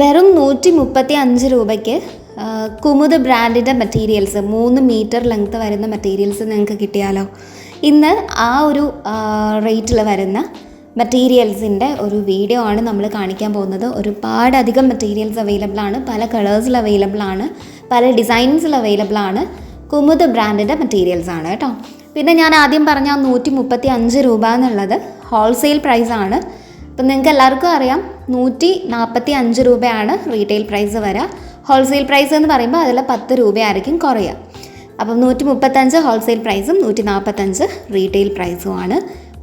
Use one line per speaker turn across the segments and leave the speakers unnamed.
വെറും നൂറ്റി മുപ്പത്തി അഞ്ച് രൂപയ്ക്ക് കുമുദ് ബ്രാൻഡിന്റെ മെറ്റീരിയൽസ് മൂന്ന് മീറ്റർ ലെങ്ത്ത് വരുന്ന മെറ്റീരിയൽസ് നിങ്ങൾക്ക് കിട്ടിയാലോ? ഇന്ന് ആ ഒരു റേറ്റിൽ വരുന്ന മെറ്റീരിയൽസിന്റെ ഒരു വീഡിയോ ആണ് നമ്മൾ കാണിക്കാൻ പോകുന്നത്. ഒരുപാടധികം മെറ്റീരിയൽസ് അവൈലബിൾ ആണ്. പല കളേഴ്സിൽ അവൈലബിൾ ആണ്. പല ഡിസൈൻസിൽ അവൈലബിൾ ആണ് കുമുദ് ബ്രാൻഡിന്റെ മെറ്റീരിയൽസ് ആണ് കേട്ടോ. പിന്നെ ഞാൻ ആദ്യം പറഞ്ഞ നൂറ്റി മുപ്പത്തി അഞ്ച് രൂപ എന്നുള്ളത് ഹോൾസെയിൽ പ്രൈസാണ് ഇപ്പം നിങ്ങൾക്ക് എല്ലാവർക്കും അറിയാം നൂറ്റി നാൽപ്പത്തി അഞ്ച് രൂപയാണ് റീറ്റെയിൽ പ്രൈസ് വരിക ഹോൾസെയിൽ പ്രൈസ് എന്ന് പറയുമ്പോൾ അതിൽ പത്ത് രൂപയായിരിക്കും കുറയുക. അപ്പം നൂറ്റി മുപ്പത്തഞ്ച് ഹോൾസെയിൽ പ്രൈസും നൂറ്റി നാൽപ്പത്തഞ്ച് റീറ്റെയിൽ പ്രൈസുമാണ്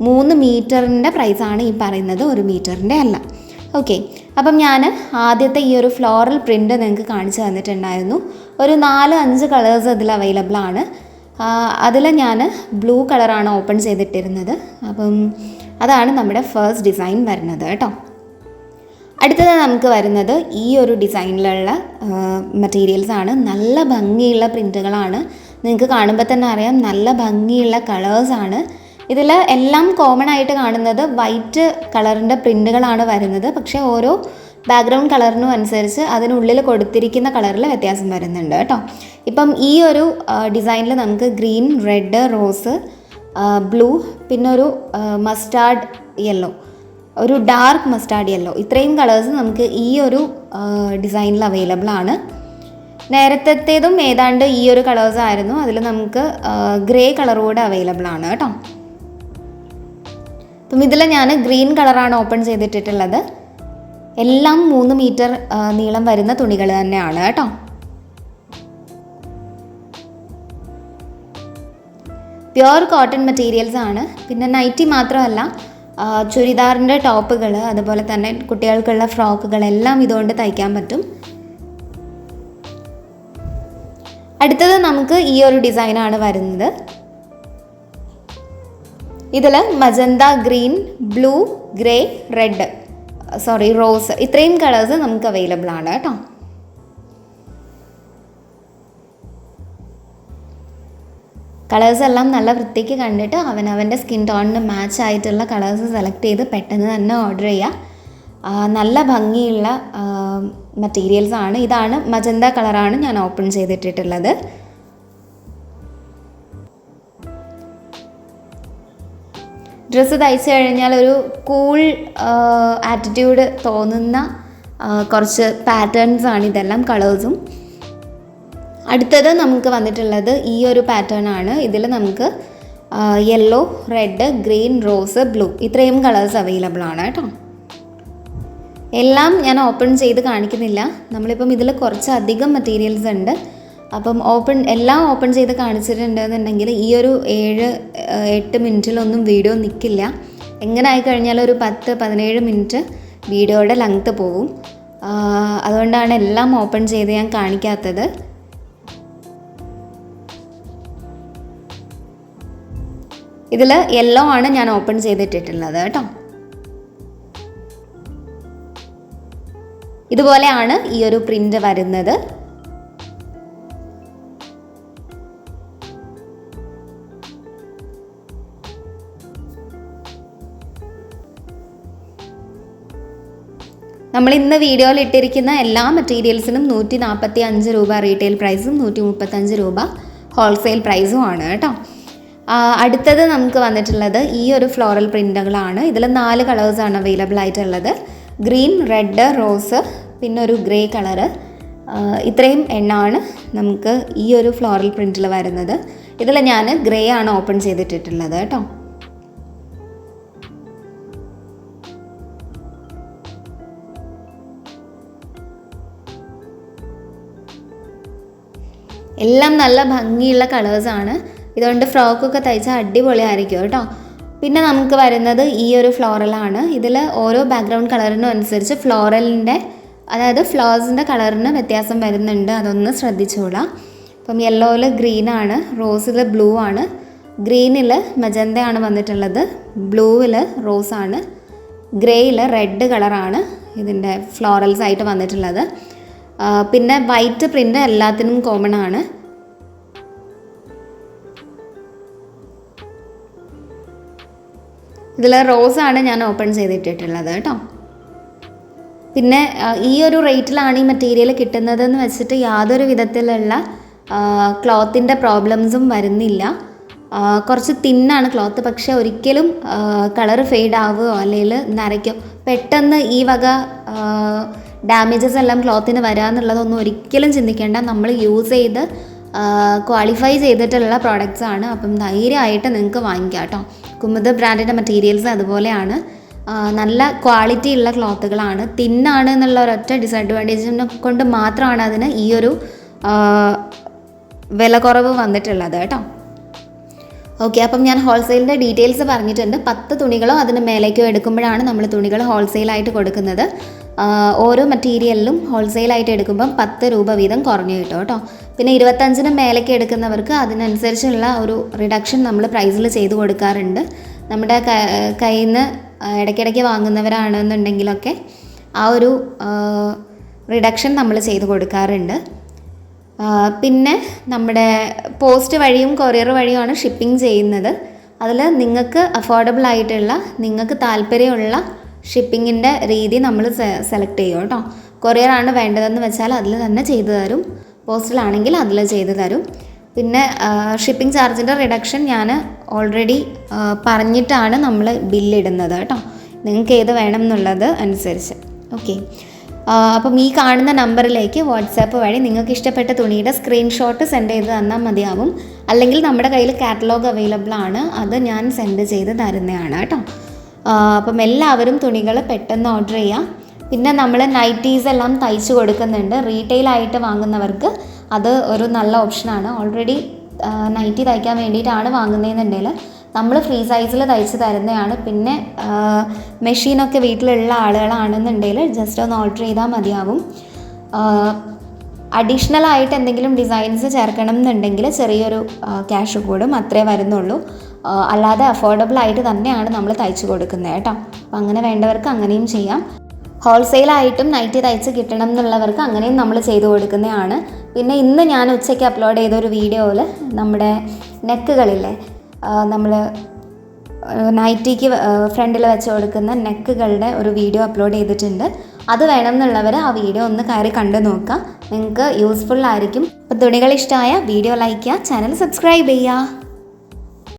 മൂന്ന് മീറ്ററിന്റെ പ്രൈസാണ് ഈ പറയുന്നത് ഒരു മീറ്ററിന്റെ അല്ല. ഓക്കെ അപ്പം ഞാൻ ആദ്യത്തെ ഈ ഒരു ഫ്ലോറൽ പ്രിന്റ് നിങ്ങൾക്ക് കാണിച്ചു തന്നിട്ടുണ്ടായിരുന്നു. ഒരു നാല് അഞ്ച് കളേഴ്സ് അതിൽ അവൈലബിൾ ആണ്. അതിൽ ഞാൻ ബ്ലൂ കളറാണ് ഓപ്പൺ ചെയ്തിട്ടിരുന്നത്. അപ്പം അതാണ് നമ്മുടെ ഫസ്റ്റ് ഡിസൈൻ വരുന്നത് കേട്ടോ. അടുത്തത് നമുക്ക് വരുന്നത് ഈ ഒരു ഡിസൈനിലുള്ള മെറ്റീരിയൽസ് ആണ്. നല്ല ഭംഗിയുള്ള പ്രിന്റുകളാണ് നിങ്ങൾക്ക് കാണുമ്പോൾ തന്നെ അറിയാം നല്ല ഭംഗിയുള്ള കളേഴ്സാണ് ഇതിൽ എല്ലാം കോമൺ ആയിട്ട് കാണുന്നത് വൈറ്റ് കളറിന്റെ പ്രിന്റുകളാണ് വരുന്നത്. പക്ഷേ ഓരോ ബാക്ക്ഗ്രൗണ്ട് കളറിനും അനുസരിച്ച് അതിനുള്ളിൽ കൊടുത്തിരിക്കുന്ന കളറിൽ വ്യത്യാസം വരുന്നുണ്ട് കേട്ടോ. ഇപ്പം ഈ ഒരു ഡിസൈനിൽ നമുക്ക് ഗ്രീൻ റെഡ് റോസ് ബ്ലൂ പിന്നെ ഒരു മസ്റ്റാർഡ് യെല്ലോ ഒരു ഡാർക്ക് മസ്റ്റാർഡ് യെല്ലോ ഇത്രയും കളേഴ്സ് നമുക്ക് ഈ ഒരു ഡിസൈനിൽ അവൈലബിൾ ആണ്. നേരത്തേതും ഏതാണ്ട് ഈ ഒരു കളേഴ്സ് ആയിരുന്നു. അതിൽ നമുക്ക് ഗ്രേ കളർ കൂടെ അവൈലബിൾ ആണ് കേട്ടോ. അപ്പം ഇതിൽ ഞാൻ ഗ്രീൻ കളറാണ് ഓപ്പൺ ചെയ്തിട്ടിട്ടുള്ളത്. എല്ലാം മൂന്ന് മീറ്റർ നീളം വരുന്ന തുണികൾ തന്നെയാണ് കേട്ടോ. പ്യുവർ കോട്ടൺ മെറ്റീരിയൽസ് ആണ്. പിന്നെ നൈറ്റി മാത്രമല്ല ചുരിദാറിന്റെ ടോപ്പുകൾ അതുപോലെ തന്നെ കുട്ടികൾക്കുള്ള ഫ്രോക്കുകൾ എല്ലാം ഇതുകൊണ്ട് തയ്ക്കാൻ പറ്റും. അടുത്തത് നമുക്ക് ഈ ഒരു ഡിസൈനാണ് വരുന്നത്. ഇതിൽ magenta green blue grey red sorry rose ഇത്രയും കളേഴ്സ് നമുക്ക് അവൈലബിൾ ആണ് കേട്ടോ. കളേഴ്സ് എല്ലാം നല്ല വൃത്തിക്ക് കണ്ടിട്ട് അവനവന്റെ സ്കിൻ ടോണിന് മാച്ച് ആയിട്ടുള്ള കളേഴ്സ് സെലക്ട് ചെയ്ത് പെട്ടെന്ന് തന്നെ ഓർഡർ ചെയ്യുക നല്ല ഭംഗിയുള്ള മെറ്റീരിയൽസ് ആണ്. ഇതാണ് മജന്ത കളറാണ് ഞാൻ ഓപ്പൺ ചെയ്തിട്ടിട്ടുള്ളത്. ഡ്രസ്സ് തയ്ച്ചു കഴിഞ്ഞാൽ ഒരു കൂൾ ആറ്റിറ്റ്യൂഡ് തോന്നുന്ന കുറച്ച് പാറ്റേൺസ് ആണ് ഇതെല്ലാം കളേഴ്സും അടുത്തത് നമുക്ക് വന്നിട്ടുള്ളത് ഈ ഒരു പാറ്റേൺ ആണ്. ഇതിൽ നമുക്ക് yellow red green rose blue ഇത്രയും കളേഴ്സ് അവൈലബിൾ ആണ് കേട്ടോ. എല്ലാം ഞാൻ ഓപ്പൺ ചെയ്ത് കാണിക്കുന്നില്ല. നമ്മളിപ്പം ഇതിൽ കുറച്ചധികം മെറ്റീരിയൽസ് ഉണ്ട്. അപ്പം ഓപ്പൺ എല്ലാം ഓപ്പൺ ചെയ്ത് കാണിച്ചിട്ടുണ്ടെന്നുണ്ടെങ്കിൽ ഈ ഒരു ഏഴ് എട്ട് മിനിറ്റിലൊന്നും വീഡിയോ നിൽക്കില്ല എങ്ങനെ ആയിക്കഴിഞ്ഞാൽ ഒരു പത്ത് പതിനേഴ് മിനിറ്റ് വീഡിയോയുടെ ലെങ്ത്ത് പോകും അതുകൊണ്ടാണ് എല്ലാം ഓപ്പൺ ചെയ്ത് ഞാൻ കാണിക്കാത്തത്. ഇതിൽ യെല്ലോ ആണ് ഞാൻ ഓപ്പൺ ചെയ്തിട്ടിട്ടുള്ളത് കേട്ടോ. ഇതുപോലെയാണ് ഈ ഒരു പ്രിന്റ് വരുന്നത്. നമ്മൾ ഇന്ന് വീഡിയോയിൽ ഇട്ടിരിക്കുന്ന എല്ലാ മെറ്റീരിയൽസിനും നൂറ്റി നാൽപ്പത്തി അഞ്ച് രൂപ റീറ്റെയിൽ പ്രൈസും നൂറ്റി മുപ്പത്തഞ്ച് രൂപ ഹോൾസെയിൽ പ്രൈസും ആണ് കേട്ടോ. അടുത്തത് നമുക്ക് വന്നിട്ടുള്ളത് ഈ ഒരു ഫ്ലോറൽ പ്രിന്റുകളാണ് ഇതിൽ നാല് കളേഴ്സാണ് അവൈലബിൾ ആയിട്ടുള്ളത്. ഗ്രീൻ റെഡ് റോസ് പിന്നെ ഒരു ഗ്രേ കളറ് ഇത്രയും എണ്ണമാണ് നമുക്ക് ഈ ഒരു ഫ്ലോറൽ പ്രിന്റിൽ വരുന്നത്. ഇതിൽ ഞാൻ ഗ്രേ ആണ് ഓപ്പൺ ചെയ്തിട്ടിട്ടുള്ളത് കേട്ടോ. എല്ലാം നല്ല ഭംഗിയുള്ള കളേഴ്സാണ് ഇതുകൊണ്ട് ഫ്രോക്കൊക്കെ തയ്ച്ചാൽ അടിപൊളിയായിരിക്കും കേട്ടോ. പിന്നെ നമുക്ക് വരുന്നത് ഈ ഒരു ഫ്ലോറലാണ് ഇതിൽ ഓരോ ബാക്ക്ഗ്രൗണ്ട് കളറിനും അനുസരിച്ച് ഫ്ലോറലിന്റെ അതായത് ഫ്ലവേഴ്സിന്റെ കളറിന് വ്യത്യാസം വരുന്നുണ്ട്. അതൊന്ന് ശ്രദ്ധിച്ചോളാം. ഇപ്പം യെല്ലോയിൽ ഗ്രീനാണ് റോസിൽ ബ്ലൂ ആണ്. ഗ്രീനിൽ മജന്തയാണ് വന്നിട്ടുള്ളത് ബ്ലൂവിൽ റോസാണ് ഗ്രേയിൽ റെഡ് കളറാണ് ഇതിന്റെ ഫ്ലോറൽസ് ആയിട്ട് വന്നിട്ടുള്ളത്. പിന്നെ വൈറ്റ് പ്രിന്റ് എല്ലാത്തിനും കോമൺ ആണ്. ഇതിൽ റോസാണ് ഞാൻ ഓപ്പൺ ചെയ്തിട്ടിട്ടുള്ളത് കേട്ടോ. പിന്നെ ഈ ഒരു റേറ്റിലാണ് ഈ മെറ്റീരിയൽ കിട്ടുന്നതെന്ന് വെച്ചിട്ട് യാതൊരു വിധത്തിലുള്ള ക്ലോത്തിന്റെ പ്രോബ്ലംസും വരുന്നില്ല. കുറച്ച് തിന്നാണ് ക്ലോത്ത് പക്ഷേ ഒരിക്കലും കളർ ഫെയ്ഡ് ആവുകയോ അല്ലെങ്കിൽ നരയ്ക്കോ. പെട്ടെന്ന് ഈ വക ഡാമേജസ് എല്ലാം ക്ലോത്തിന് വരാമെന്നുള്ളതൊന്നും ഒരിക്കലും ചിന്തിക്കേണ്ട. നമ്മൾ യൂസ് ചെയ്ത് ക്വാളിഫൈ ചെയ്തിട്ടുള്ള പ്രോഡക്റ്റ്സ് ആണ്. അപ്പം ധൈര്യമായിട്ട് നിങ്ങൾക്ക് വാങ്ങിക്കാം കേട്ടോ. കുമുദ് ബ്രാൻഡിന്റെ മെറ്റീരിയൽസ് അതുപോലെയാണ്. നല്ല ക്വാളിറ്റി ഉള്ള ക്ലോത്തുകളാണ് തിന്നാണ് എന്നുള്ള ഒരൊറ്റ ഡിസഡ്വാന്റേജിനെ കൊണ്ട് മാത്രമാണ് അതിന് ഈ ഒരു വില കുറവ് വന്നിട്ടുള്ളത് കേട്ടോ. ഓക്കെ അപ്പം ഞാൻ ഹോൾസെയിലിന്റെ ഡീറ്റെയിൽസ് പറഞ്ഞിട്ടുണ്ട്. പത്ത് തുണികളോ അതിന് മേലേക്കോ എടുക്കുമ്പോഴാണ് നമ്മൾ തുണികൾ ഹോൾസെയിലായിട്ട് കൊടുക്കുന്നത്. ഓരോ മെറ്റീരിയലിലും ഹോൾസെയിലായിട്ട് എടുക്കുമ്പം പത്ത് രൂപ വീതം കുറഞ്ഞു കിട്ടും കേട്ടോ. പിന്നെ ഇരുപത്തഞ്ചിന് മേലേക്ക് എടുക്കുന്നവർക്ക് അതിനനുസരിച്ചുള്ള ഒരു റിഡക്ഷൻ നമ്മൾ പ്രൈസിൽ ചെയ്തു കൊടുക്കാറുണ്ട്. നമ്മുടെ കയ്യിൽ നിന്ന് ഇടയ്ക്കിടയ്ക്ക് വാങ്ങുന്നവരാണെന്നുണ്ടെങ്കിലൊക്കെ ആ ഒരു റിഡക്ഷൻ നമ്മൾ ചെയ്തു കൊടുക്കാറുണ്ട്. പിന്നെ നമ്മുടെ പോസ്റ്റ് വഴിയും കൊറിയർ വഴിയുമാണ് ഷിപ്പിംഗ് ചെയ്യുന്നത്. അതിൽ നിങ്ങൾക്ക് അഫോർഡബിൾ ആയിട്ടുള്ള നിങ്ങൾക്ക് താല്പര്യമുള്ള ഷിപ്പിങ്ങിന്റെ രീതി നമ്മൾ സെലക്ട് ചെയ്യും കേട്ടോ. കൊറിയർ ആണ് വേണ്ടതെന്ന് വെച്ചാൽ അതിൽ തന്നെ ചെയ്തു തരും. പോസ്റ്റിലാണെങ്കിൽ അതിൽ ചെയ്തു തരും. പിന്നെ ഷിപ്പിംഗ് ചാർജിന്റെ റിഡക്ഷൻ ഞാൻ ഓൾറെഡി പറഞ്ഞിട്ടാണ് നമ്മൾ ബില്ലിടുന്നത് കേട്ടോ. നിങ്ങൾക്ക് ഏത് വേണം എന്നുള്ളത് അനുസരിച്ച്. ഓക്കെ അപ്പം ഈ കാണുന്ന നമ്പറിലേക്ക് വാട്സാപ്പ് വഴി നിങ്ങൾക്ക് ഇഷ്ടപ്പെട്ട തുണിയുടെ സ്ക്രീൻഷോട്ട് സെൻഡ് ചെയ്ത് തന്നാൽ മതിയാവും. അല്ലെങ്കിൽ നമ്മുടെ കയ്യിൽ കാറ്റലോഗ് അവൈലബിൾ ആണ്. അത് ഞാൻ സെൻഡ് ചെയ്ത് തരുന്നതാണ് കേട്ടോ. അപ്പം എല്ലാവരും തുണികൾ പെട്ടെന്ന് ഓർഡർ ചെയ്യാം പിന്നെ നമ്മൾ നൈറ്റീസ് എല്ലാം തയ്ച്ച് കൊടുക്കുന്നുണ്ട്. റീറ്റെയിൽ ആയിട്ട് വാങ്ങുന്നവർക്ക് അത് ഒരു നല്ല ഓപ്ഷനാണ്. ഓൾറെഡി നൈറ്റി തയ്ക്കാൻ വേണ്ടിയിട്ടാണ് വാങ്ങുന്നതെന്നുണ്ടെങ്കിൽ നമ്മൾ ഫ്രീ സൈസിൽ തയ്ച്ച് തരുന്നതാണ്. പിന്നെ മെഷീനൊക്കെ വീട്ടിലുള്ള ആളുകളാണെന്നുണ്ടെങ്കിൽ ജസ്റ്റ് ഒന്ന് ഓർഡർ ചെയ്താൽ മതിയാകും അഡീഷണൽ ആയിട്ട് എന്തെങ്കിലും ഡിസൈൻസ് ചേർക്കണം എന്നുണ്ടെങ്കിൽ ചെറിയൊരു ക്യാഷ് കൂടും. അത്രേ വരുന്നുള്ളൂ. അല്ലാതെ അഫോർഡബിൾ ആയിട്ട് തന്നെയാണ് നമ്മൾ തയ്ച്ചു കൊടുക്കുന്നത് കേട്ടോ. അപ്പം അങ്ങനെ വേണ്ടവർക്ക് അങ്ങനെയും ചെയ്യാം. ഹോൾസെയിലായിട്ടും നൈറ്റി തയ്ച്ച് കിട്ടണം എന്നുള്ളവർക്ക് അങ്ങനെയും നമ്മൾ ചെയ്തു കൊടുക്കുന്നതാണ്. പിന്നെ ഇന്ന് ഞാൻ ഉച്ചയ്ക്ക് അപ്ലോഡ് ചെയ്ത ഒരു വീഡിയോയിൽ നമ്മുടെ നെക്കുകളില്ലേ നമ്മൾ നൈറ്റിക്ക് ഫ്രണ്ടിൽ വെച്ച് കൊടുക്കുന്ന നെക്കുകളുടെ ഒരു വീഡിയോ അപ്ലോഡ് ചെയ്തിട്ടുണ്ട്. അത് വേണം എന്നുള്ളവർ ആ വീഡിയോ ഒന്ന് കയറി കണ്ടു നോക്കുക. നിങ്ങൾക്ക് യൂസ്ഫുൾ ആയിരിക്കും. അപ്പോൾ തുണികൾ ഇഷ്ടമായ വീഡിയോ ലൈക്ക് ചെയ്യുക ചാനൽ സബ്സ്ക്രൈബ് ചെയ്യുക.